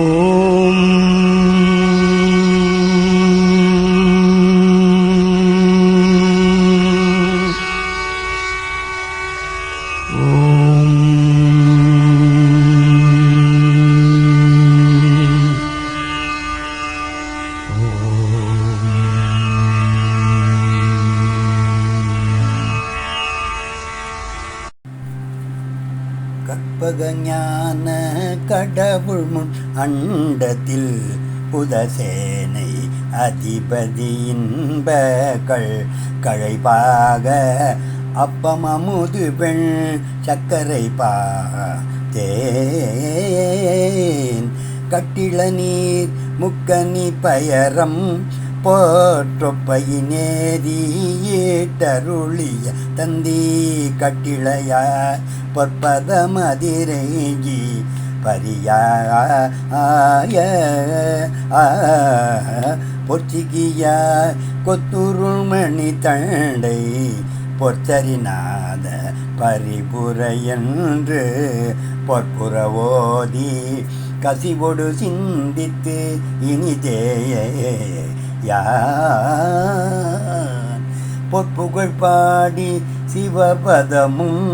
Oh. அண்டத்தில் புதசேனை அதிபதி இன்பகள் கழைப்பாக அப்பமமுது பெண் சர்க்கரை பா தேன் கட்டிள நீர் முக்கனி பயரம் போற்றொப்பையினேதீட்டருளிய தந்தி கட்டிளையார் பொற்பதமதிரேங்கி பரியாய பொற்சிகிய கொத்துருள்மணி தண்டை பொற்சரிநாத பரிபுர என்று பொற்புற ஓதி கசிவொடு சிந்தித்து இனிதேயே யார் பொற்புகழ் பாடி சிவபதமும்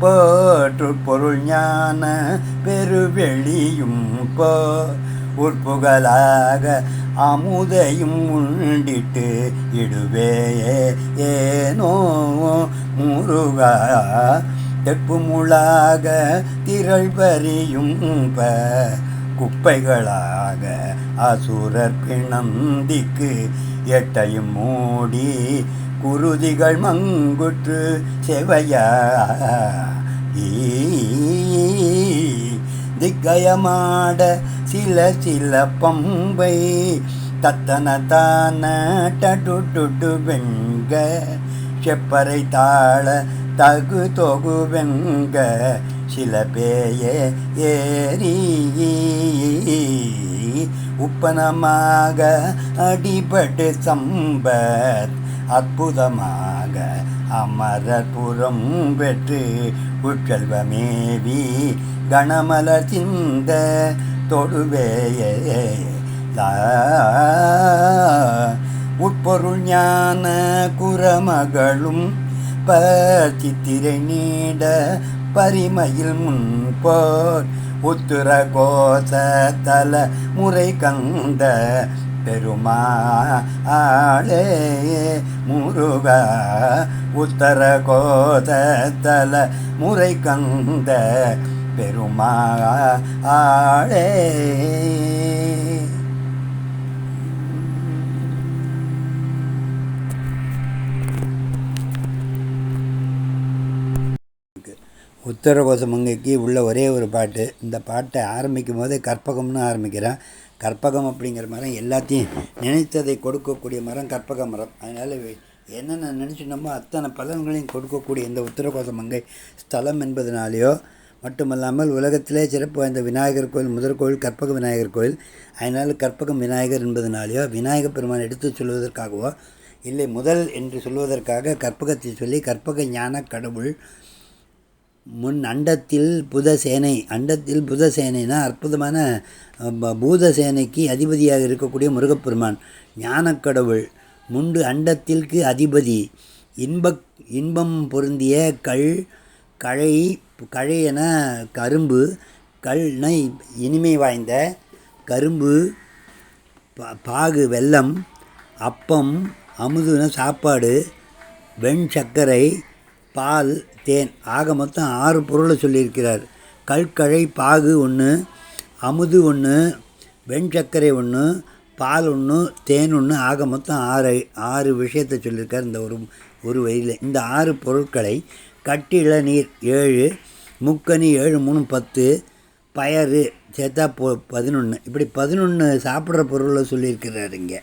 போற்று பொருள் ஞான பெருவெளியும் போ. உட்புகளாக அமுதையும் உண்டிட்டு இடுவேயே ஏனோ முருகா. தெப்பு முளாக திரள் பறியும் ப. குப்பைகளாக அசுரர் பிணந்திக்கு எட்டையும் மூடி குருதிகள் மங்குற்று செவையா. திக்கயமாட சில சில பம்பை தத்தன தான டடு வெங்க செப்பறை தாழ தகு தொகு வெங்க சில பேய ஏறி உப்பனமாக அடிபட்டு சம்பத் அற்புதமாக அமரபுரம் பெற்று உட்கல்வமேவி கணமல சிந்த தொடுவேயே உட்பொருள் ஞான குரமகளும் பச்சித்திரை நீட பரிமையில் முன்போர் உத்துர கோச தல முறை கந்த பெருமாளே முருகா உத்தர கோத தல முறை கந்த பெருமாளே உத்தரகோசமங்கைக்கு உள்ள ஒரே ஒரு பாட்டு. இந்த பாட்டை ஆரம்பிக்கும் போதே கற்பகம்னு ஆரம்பிக்கிறேன். கற்பகம் அப்படிங்கிற மரம் எல்லாத்தையும் நினைத்ததை கொடுக்கக்கூடிய மரம் கற்பக மரம். அதனால் என்னென்ன நினச்சினோமோ அத்தனை பலன்களையும் கொடுக்கக்கூடிய இந்த உத்தரகோச மங்கை ஸ்தலம் என்பதனாலேயோ மட்டுமல்லாமல் உலகத்திலே சிறப்பு வாய்ந்த விநாயகர் கோயில் முதற் கோயில் கற்பக விநாயகர் கோயில். அதனால் கற்பகம் விநாயகர் என்பதனாலேயோ விநாயக பெருமான் எடுத்துச் சொல்வதற்காகவோ இல்லை முதல் என்று சொல்வதற்காக கற்பகத்தை சொல்லி கற்பக ஞான கடவுள் முன் அண்டத்தில் புதசேனை அண்டத்தில் புதசேனைனா அற்புதமான ப- பூதசேனைக்கு அதிபதியாக இருக்கக்கூடிய முருகப்பெருமான் ஞானக்கடவுள். முண்டு அண்டத்திற்கு அதிபதி. இன்ப இன்பம் பொருந்திய கள் கழை கழையென கரும்பு கல்னை இனிமை வாய்ந்த கரும்பு பாகு வெல்லம் அப்பம் அமுதுன சாப்பாடு வெண் சர்க்கரை பால் தேன். ஆக மொத்தம் ஆறு பொருளை சொல்லியிருக்கிறார். கல்கழை பாகு ஒன்று அமுது ஒன்று வெண்சர்க்கரை ஒன்று பால் ஒன்று தேன் ஒன்று ஆக மொத்தம் ஆறு ஆறு விஷயத்தை சொல்லியிருக்கார் இந்த ஒரு ஒரு வரியில். இந்த ஆறு பொருட்களை கட்டி இளநீர் ஏழு முக்கனி ஏழு மூணு பத்து பயறு சேர்த்தா பொ பதினொன்று இப்படி பதினொன்று சாப்பிட்ற பொருளை சொல்லியிருக்கிறாரு இங்கே.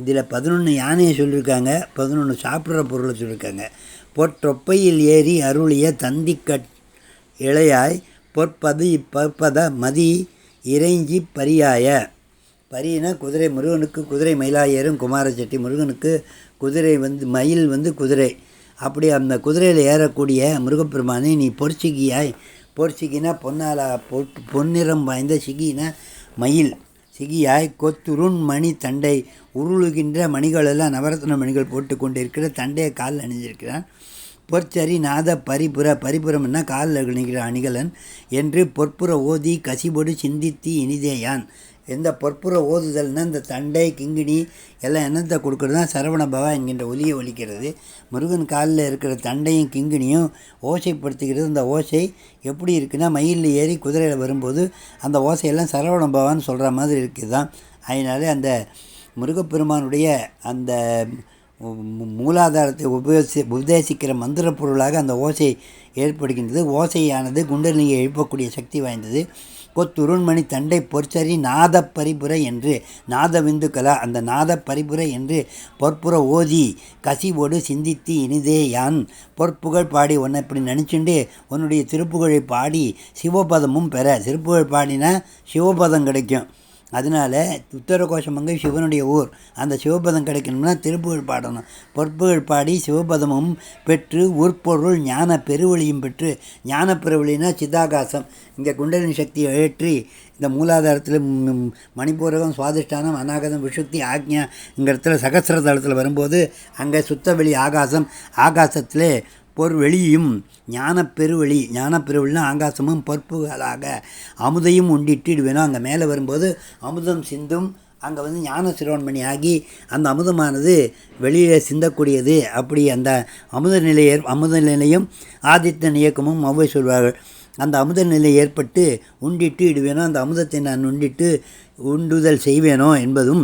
இதில் பதினொன்று யானையை சொல்லியிருக்காங்க பதினொன்று சாப்பிட்ற பொருளை சொல்லியிருக்காங்க. பொற்றொப்பையில் ஏறி அருளிய தந்திக்கட் இளையாய் பொற்பதி பற்பத மதி இறைஞ்சி பரியாய. பரினா குதிரை முருகனுக்கு குதிரை மயிலாயரும் குமாரச்செட்டி முருகனுக்கு குதிரை வந்து மயில் வந்து குதிரை. அப்படி அந்த குதிரையில் ஏறக்கூடிய முருகப்பெருமானை நீ பொற்சிகியாய். பொற்சிகினா பொன்னாலா பொ பொன்னிறம் வாய்ந்த சிகினா மயில். சிகியாய் கொத்துருண் மணி தண்டை. உருளுகின்ற மணிகளெல்லாம் நவரத்ன மணிகள் போட்டு கொண்டிருக்கிற தண்டையை காலில் அணிஞ்சிருக்கிறான் பொற்சரி நாத பரிபுர பரிபுரம்னா காலில் அணிகிற அணிகலன்? என்று பொற்புற ஓதி கசிபொடு சிந்தித்து இனிதேயான். எந்த பொற்புற ஓதுதல்னா இந்த தண்டை கிங்கிணி எல்லாம் என்னத்தை கொடுக்குறது தான் சரவண பவா என்கின்ற ஒலியை ஒலிக்கிறது. முருகன் காலில் இருக்கிற தண்டையும் கிங்கிணியும் ஓசைப்படுத்துகிறது அந்த ஓசை எப்படி இருக்குன்னா மயிலில் ஏறி குதிரையில் வரும்போது அந்த ஓசையெல்லாம் சரவண பவான்னு சொல்கிற மாதிரி இருக்குது தான் அதனால அந்த முருகப்பெருமானுடைய அந்த மூலாதாரத்தை உபயோசி உபதேசிக்கிற மந்திர பொருளாக அந்த ஓசை ஏற்படுகின்றது. ஓசையானது குண்டலினியை எழுப்பக்கூடிய சக்தி வாய்ந்தது. கொத்துருண்மணி தண்டை பொற்சரி நாத பரிபுரை என்று நாதவிந்துக்கலா அந்த நாத பரிபுரை என்று பொற்புற ஓதி கசிவோடு சிந்தித்து இனிதே யான். பொற்புகழ் பாடி உன்னை இப்படி நினச்சிண்டு உன்னுடைய திருப்புகழை பாடி சிவபதமும் பெற. திருப்புகழ் பாடினா சிவபதம் கிடைக்கும். அதனால உத்தரகோஷமங்கை சிவனுடைய ஊர். அந்த சிவபதம் கிடைக்கணும்னா திருப்புகழ் பாடணும். பொற்புகழ் பாடி சிவபதமும் பெற்று உற்பொருள் ஞான பெருவழியும் பெற்று ஞான பெருவழினா சிதாகாசம். இங்கே குண்டலினி சக்தியை ஏற்றி இந்த மூலாதாரத்தில் ம், மணிப்பூரகம் சுவாதிஷ்டானம் அநாகதம் விஷுக்தி ஆக்ஞாங்கிற இடத்துல சகசிர தளத்தில் வரும்போது அங்கே சுத்தவெளி ஆகாசம். ஆகாசத்திலே பொற்வெளியும் ஞான பெருவெளி ஞான பெருவெளினா ஆகாசமும் பொற்புகளாக அமுதையும் உண்டிட்டு வேணும் அங்கே மேலே வரும்போது அமுதம் சிந்தும் அங்கே வந்து ஞான சிரோன்மணி ஆகி அந்த அமுதமானது வெளியில் சிந்தக்கூடியது. அப்படி அந்த அமுத நிலை ஏற் அமுத நிலையும் ஆதித்தன் இயக்கமும் ஒவ்வை சொல்வார்கள். அந்த அமுத நிலை ஏற்பட்டு உண்டிட்டு இடுவேனோ அந்த அமுதத்தை நான் உண்டிட்டு உண்டுதல் செய்வேனோ என்பதும்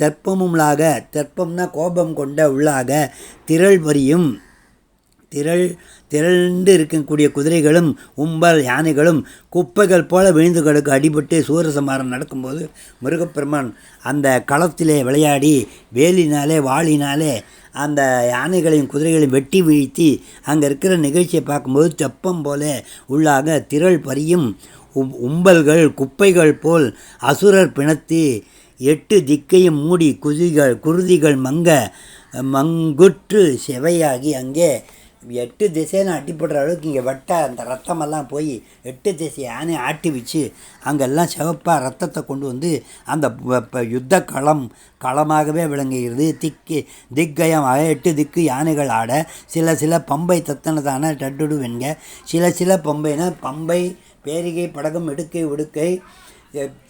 தெற்பமும்லாக தெற்பம்னா கோபம் கொண்ட உள்ளாக திரள் வரியும் திரள் திரண்டு இருக்கக்கூடிய குதிரைகளும் உம்பல் யானைகளும் குப்பைகள் போல விழுந்து கிடக்கு அடிபட்டு சூரசமாரம் நடக்கும்போது முருகப்பெருமான் அந்த களத்திலே விளையாடி வேலினாலே வாளினாலே அந்த யானைகளையும் குதிரைகளையும் வெட்டி வீழ்த்தி அங்கே இருக்கிற நிகழ்ச்சியை பார்க்கும்போது தெப்பம் போல உள்ளாக திரள் பரியும் உம்- உம்பல்கள் குப்பைகள் போல் அசுரர் பிணத்தி எட்டு திக்கையும் மூடி குதிகள் குருதிகள் மங்க மங்குற்று செவையாகி அங்கே எட்டு திசைன்னு அட்டிப்படுற அளவுக்கு இங்கே வெட்ட அந்த ரத்தமெல்லாம் போய் எட்டு திசை யானை ஆட்டி வச்சு அங்கெல்லாம் சிவப்பாக ரத்தத்தை கொண்டு வந்து அந்த யுத்த களம் களமாகவே விளங்குகிறது. திக்கு திக்கயமாக எட்டு திக்கு யானைகள் ஆட சில சில பம்பை தத்தனதான டட்டுடு வெண்க சில சில பம்பைனா பம்பை பேரிகை படகம் எடுக்கை உடுக்கை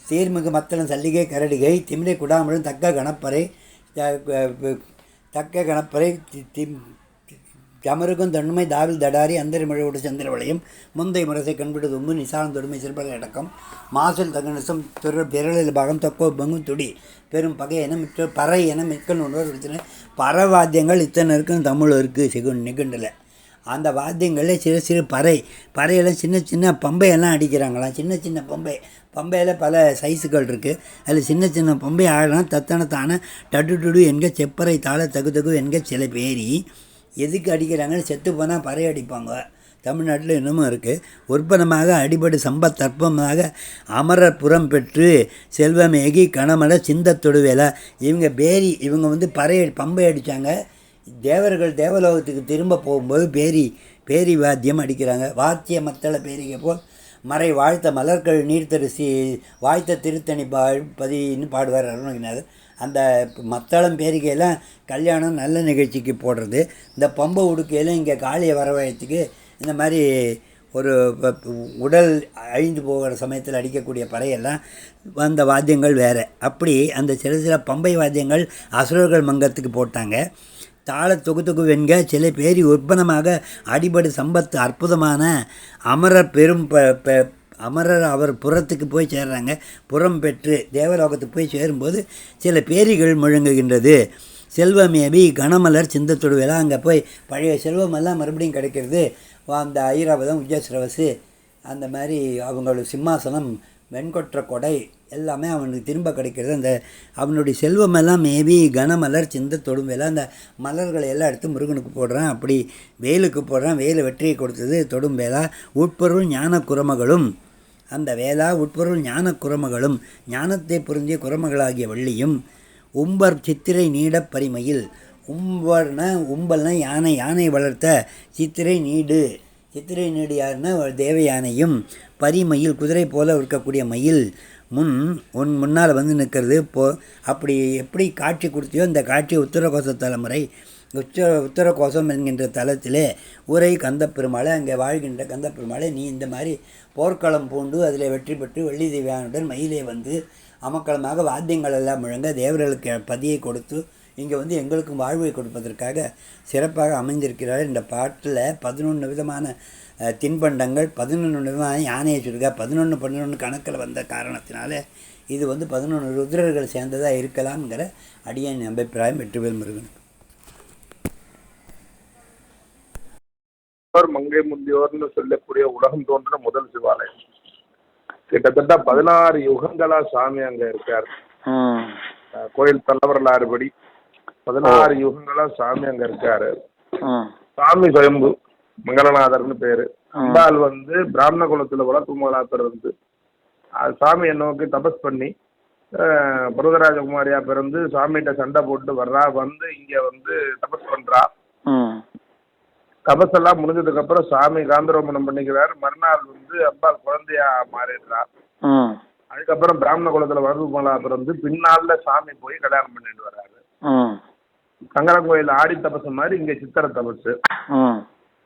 சீர்மிகு மத்தளம் சல்லிகை கரடிகை திமிரை குடாமலும் தக்க கணப்பறை தக்க கணப்பறை தி- தமருக்கும் தன்மை தாவில் தடாரி அந்தரிமழையோடு சந்திரவளையம் முந்தை முரசை கண்பிடு தும்பு நிசாரம் தொடுமை சிறுபகை அடக்கம். மாசில் தகனசம் துற பிறலில் பாகம் தக்கோ பங்கும் துடி. பெரும் பகை என மிக்க பறை என மிக்க உணர்வு எடுத்துன பறவாத்தியங்கள் இத்தனை இருக்குன்னு தமிழ் இருக்குது சிகு நிகண்டில் அந்த வாத்தியங்களில் சிறு சிறு பறை. பறையெல்லாம் சின்ன சின்ன பம்பையெல்லாம் அடிக்கிறாங்களாம் சின்ன சின்ன பம்பை. பம்பையில் பல சைஸுகள் இருக்குது அதில் சின்ன சின்ன பம்பை ஆடலாம் தத்தனத்தான டடு டுடு என்க செப்பறை தாழ தகு தகு என்க சில பேரி. எதுக்கு அடிக்கிறாங்கன்னு செத்து போனால் பறை அடிப்பாங்க தமிழ்நாட்டில் இன்னமும் இருக்குது உற்பனமாக அடிபடு சம்பத் தற்பமாக அமரர் புறம் பெற்று செல்வமேகி கணமல சிந்த தொடுவேல. இவங்க பேரி இவங்க வந்து பறை பம்பை அடித்தாங்க தேவர்கள் தேவலோகத்துக்கு திரும்ப போகும்போது பேரி பேரி வாத்தியம் அடிக்கிறாங்க. வாத்திய மத்தள பேரிகை போல் மறை வாழ்த்த மலர்கள் நீர்த்தரிசி வாழ்த்த வாய்த்த திருத்தணி பா பதின்னு பாடுவார் அருணகிரிநாதர். அந்த மத்தளம் பேரிகையெல்லாம் கல்யாணம் நல்ல நிகழ்ச்சிக்கு போடுறது. இந்த பம்பை உடுக்கையெல்லாம் இங்கே காளியை வரவழைத்துக்கு இந்த மாதிரி ஒரு உடல் அழிந்து போகிற சமயத்தில் அடிக்கக்கூடிய பறையெல்லாம் அந்த வாத்தியங்கள் வேறு. அப்படி அந்த சில சில பம்பை வாத்தியங்கள் அசுரர்கள் மங்கத்துக்கு போட்டாங்க. தாள தொகு தொகு வெண்க சில பேரி உற்பனமாக அடிபடு சம்பத்து அற்புதமான அமரர் பெரும் ப- அமரர் அவர் புறத்துக்கு போய் சேர்றாங்க. புறம் பெற்று தேவலோகத்துக்கு போய் சேரும்போது சில பேரிகள் முழங்குகின்றது. செல்வமேபி கனமலர் சிந்தத்தொடுவேலா அங்கே போய் பழைய செல்வமெல்லாம் மறுபடியும் கிடைக்கிறது. அந்த ஐராவதம் உஜ்ஜஸ்ரவசு அந்த மாதிரி அவங்களோட சிம்மாசனம் வெண்கொற்ற கொடை எல்லாமே அவனுக்கு திரும்ப கிடைக்கிறது. அந்த அவனுடைய செல்வமெல்லாம் மேபி கனமலர் சிந்த வேலை அந்த மலர்களை எல்லாம் எடுத்து முருகனுக்கு போடுறான். அப்படி வேலுக்கு போடுறான். வேலு வெற்றியை கொடுத்தது தொடும்பேலா உட்பொருள் ஞான குரமகளும் அந்த வேளா உட்பொருள் ஞான குரமகளும் ஞானத்தை பொருந்திய குரமகளாகிய வள்ளியும் உம்பர் சித்திரை நீடப் பரிமையில் உம்பர்னா உம்பல்னா யானை யானை வளர்த்த சித்திரை நீடு சித்திரை நீடு யாருன்னா தேவ யானையும் பரிமயில் குதிரை போல இருக்கக்கூடிய மயில் முன் உன் முன்னால் வந்து நிற்கிறது போ அப்படி எப்படி காட்சி கொடுத்தியோ அந்த காட்சி உத்தரகோச தலைமுறை உச்ச உத்தர கோஷம் என்கின்ற தலத்திலே உரை கந்தப்பெருமாளை அங்கே வாழ்கின்ற கந்தப்பெருமாளை நீ இந்த மாதிரி போர்க்களம் பூண்டு அதில் வெற்றி பெற்று வெள்ளி தேவியானுடன் மயிலே வந்து அமக்களமாக வாத்தியங்கள் எல்லாம் முழங்க தேவர்களுக்கு பதியை கொடுத்து இங்கே வந்து எங்களுக்கும் வாழ்வை கொடுப்பதற்காக சிறப்பாக அமைந்திருக்கிறார். இந்த பாட்டில் பதினொன்று விதமான தின்பண்டங்கள் பதினொன்று விதமான யானையை சொல்லுங்க பதினொன்று பதினொன்று கணக்கில் வந்த காரணத்தினால இது வந்து பதினொன்று ருத்ரர்கள் சேர்ந்ததாக இருக்கலாம்ங்கிற அடியன் அபிப்பிராயம் வெற்றிவேல் முருகன் முதியோர் மங்கை முந்தியோர்னு சொல்லக்கூடிய உலகம் தோன்ற முதல் சிவாலயம். கிட்டத்தட்ட பதினாறு யுகங்களா சாமி அங்க இருக்கார். கோயில் தலைவரலாறுபடி பதினாறு யுகங்களா சாமி அங்க இருக்காரு. சாமி சுயம்பு மங்களநாதர்னு பேரு. அம்பாள் வந்து பிராமண குலத்துல வளர்ப்பு முதலாத்தர் வந்து சாமியை நோக்கி தபஸ் பண்ணி பர்வதராஜகுமாரியா பிறந்து சாமிகிட்ட சண்டை போட்டு வர்றா வந்து இங்க வந்து தபஸ் பண்றா. ம் தபஸ் எல்லாம் முடிஞ்சதுக்கு அப்புறம் சாமி காந்தரோமணம் பண்ணிக்கிறார். மறுநாள் வந்து அம்பாள் குழந்தையா மாறிடுறா அதுக்கப்புறம் பிராமண குலத்துல வரது மலாபுரம் வந்து பின்னால சாமி போய் கல்யாணம் பண்ணிட்டு வர்றாரு சங்கரன் கோயில் ஆடி தபசு மாதிரி இங்க சித்திர தபசு.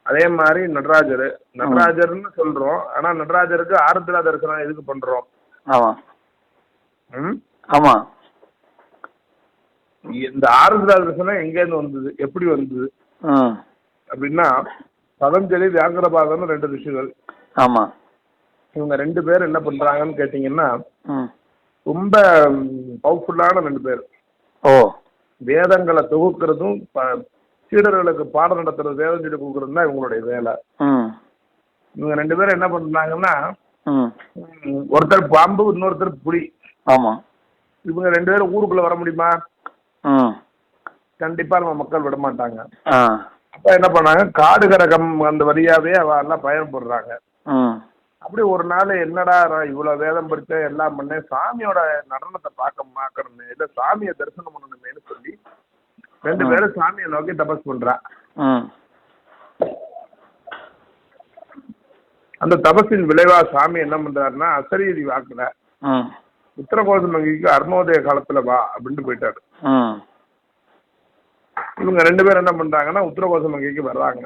அதே மாதிரி நடராஜர். நடராஜர்னு சொல்றோம். ஆனா நடராஜருக்கு ஆருத்ரா தரிசனம் எதுக்கு பண்றோம்? ஆமாம் ம்? ஆமாம் இந்த ஆருத்ரா தரிசனம் எங்க இருந்து வந்தது? எப்படி வந்தது? அப்படின்னா பதஞ்சலி வியாகரபாதம்னு ரெண்டு ரிஷிகள். ஆமாம் இவங்க ரெண்டு பேர் என்ன பண்றாங்கன்னு கேட்டீங்கன்னா ரொம்ப பவர்ஃபுல்லான ரெண்டு பேர். ஓ. வேதங்களை தொகுக்கிறதும் சீடர்களுக்கு பாடம் நடத்துறது வேதம் சொல்லி கொடுக்கறது தான் இவங்களுடைய வேலை. இவங்க ரெண்டு பேரும் என்ன பண்றாங்கன்னா ஒருத்தர் பாம்பு இன்னொருத்தர் புலி. ஆமாம் இவங்க ரெண்டு பேரும் ஊருக்குள்ள வர முடியுமா? கண்டிப்பா நம்ம மக்கள் விட மாட்டாங்க அப்ப என்ன பண்ணாங்க? காடு கரகம் அந்த வழியாவே அவ எல்லாம் பயன்படுறாங்க அப்படி ஒரு நாள் என்னடா நான் இவ்வளவு வேதம் படிச்சேன் எல்லாம் பண்ணேன் சாமியோட நடனத்தை பார்க்க மாக்கணுமே இல்ல சாமியை தரிசனம் பண்ணணுமேனு சொல்லி ரெண்டு பேரும் சாமியை நோக்கி தபஸ் பண்றா. அந்த தபஸின் விளைவா சாமி என்ன பண்றாருன்னா அசரீதி வாக்குல ம் உத்தரகோச மங்கிக்கு அருணோதய காலத்துல வா அப்படின்ட்டு போயிட்டாரு. இவங்க ரெண்டு பேரும் என்ன பண்றாங்கன்னா உத்தரகோச மங்கிக்கு வர்றாங்க.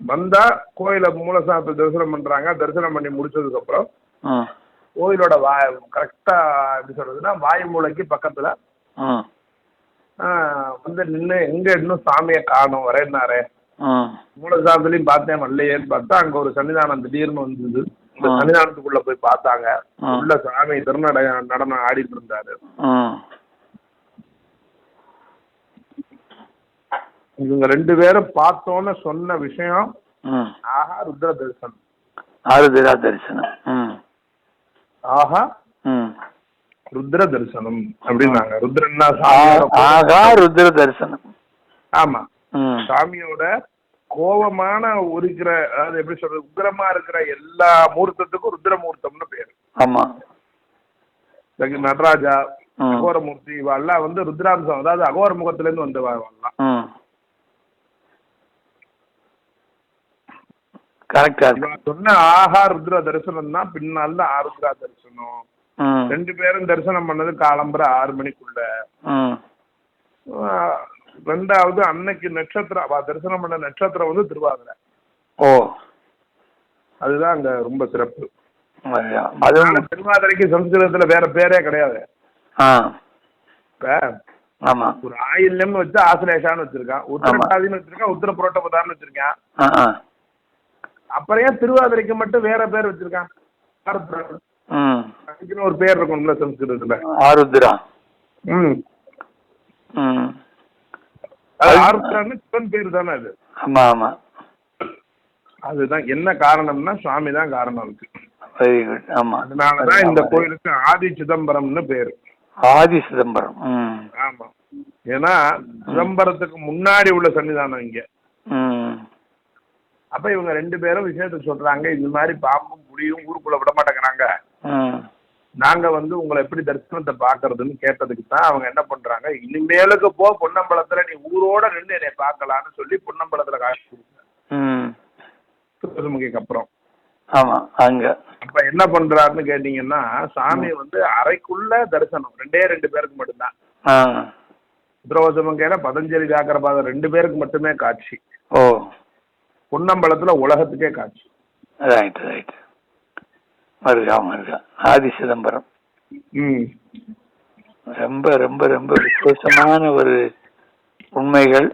வந்தா கோயில மூலசானத்தை தரிசனம் பண்றாங்க. தரிசனம் பண்ணி முடிச்சதுக்கு அப்புறம் கோயிலோட வா கரெக்டா எப்படி சொல்றதுன்னா வாயு மூலைக்கு பக்கத்துல வந்து நின்று எங்க இன்னும் சாமியை காணும் வரேன்னாரே ம் மூலசானத்துலயும் பார்த்தேன் வரலையேன்னு பார்த்தா அங்க ஒரு சன்னிதானம் திடீர்னு வந்தது. இந்த. சன்னிதானத்துக்குள்ள போய் பார்த்தாங்க. உள்ள சாமி திருநடை நடனம் ஆடிட்டு இருந்தாரு. இவங்க ரெண்டு பேரும் பார்த்தோன்னு சொன்ன விஷயம் ஆஹா ருத்ர தரிசனம். ஆருதிரா தரிசனம். ஆஹா ருத்ர தரிசனம் அப்படின்னாங்க. ருத்ரன்னா ஆகா ருத்ர தரிசனம். ஆமா. சாமியோட கோபமான இருக்கிற அதாவது எப்படி சொல்றது உக்கிரமா இருக்கிற எல்லா மூர்த்தத்துக்கும் ருத்ர மூர்த்தம்னு பேரு. like நடராஜா அகோரமூர்த்தி இவெல்லாம் வந்து ருத்ராம்சம் அதாவது அகோர முகத்துல இருந்து வந்தவா இவெல்லாம் ம் கரெக்டா சொன்ன ஆஹா ருத்ர தரிசனம் தான் பின்னால ஆருத்ரா தரிசனம். ரெண்டு பேரும் தரிசனம் பண்ணது காலம்பர ஆறு மணிக்குள்ள. ரெண்டாவது அன்னைக்கு நட்சத்திரம் தரிசனம் பண்ண நட்சத்திரம் வந்து திருவாதிரை. ஓ. அதுதான் அங்க ரொம்ப சிறப்பு. அதுவும் திருவாதிரைக்கு சம்ஸ்கிருதத்துல வேற பேரே கிடையாது. ஒரு ஆயில்யம்னு வச்சு ஆசிலேஷான்னு வச்சிருக்கான். உத்தரகாதின்னு வச்சிருக்கான் உத்தர புரோட்டபதான்னு வச்சிருக்கான். அப்புறம் ஏன் திருவாதிரைக்கு மட்டும் வேற பேர் வச்சிருக்கான் அதுக்குன்னு ஒரு பேர் இருக்கும்ல சம்ஸ்கிருதத்துல. ஆருத்ரா. ம். ம். அது ஆருத்ரான்னு சிவன் பேர் தானே அது. அதுதான் என்ன காரணம்னா சுவாமி தான் காரணம் இருக்கு வெரி குட் ஆமாம் அதனாலதான் இந்த கோயிலுக்கு ஆதி சிதம்பரம்னு பேரு. ஆதி சிதம்பரம். ஆமா. ஏன்னா சிதம்பரத்துக்கு முன்னாடி உள்ள சன்னிதானம் இங்க. அப்ப இவங்க ரெண்டு பேரும் விஷயத்த சொல்றாங்க இந்த மாதிரி பாம்பும் புலியும் ஊருக்குள்ள விட மாட்டேங்கிறாங்க. நாங்க வந்து உங்களை எப்படி தரிசனத்தை பாக்குறதுன்னு கேட்டதுக்கு தான் அவங்க என்ன பண்றாங்க இனிமேலுக்கு போ பொன்னம்பலத்துல நீ ஊரோட நின்று என்னை பார்க்கலான்னு சொல்லி பொன்னம்பலத்துல காசு கொடுங்க. அப்புறம். ஆமா அங்க. அப்ப என்ன பண்றாருன்னு கேட்டீங்கன்னா சாமி வந்து அறைக்குள்ள தரிசனம் ரெண்டே ரெண்டு பேருக்கு மட்டும்தான். ஆ. உத்தரவாசமங்கையில பதஞ்சலி வியாக்கரபாதம் ரெண்டு பேருக்கு மட்டுமே காட்சி. ஓ. பொன்னம்பலத்துல உலகத்துக்கே காட்சி. ரைட் ரைட் மருகா மருகா ஆதி சிதம்பரம். ரொம்ப ரொம்ப ரொம்ப விசேஷமான ஒரு உண்மைகள்.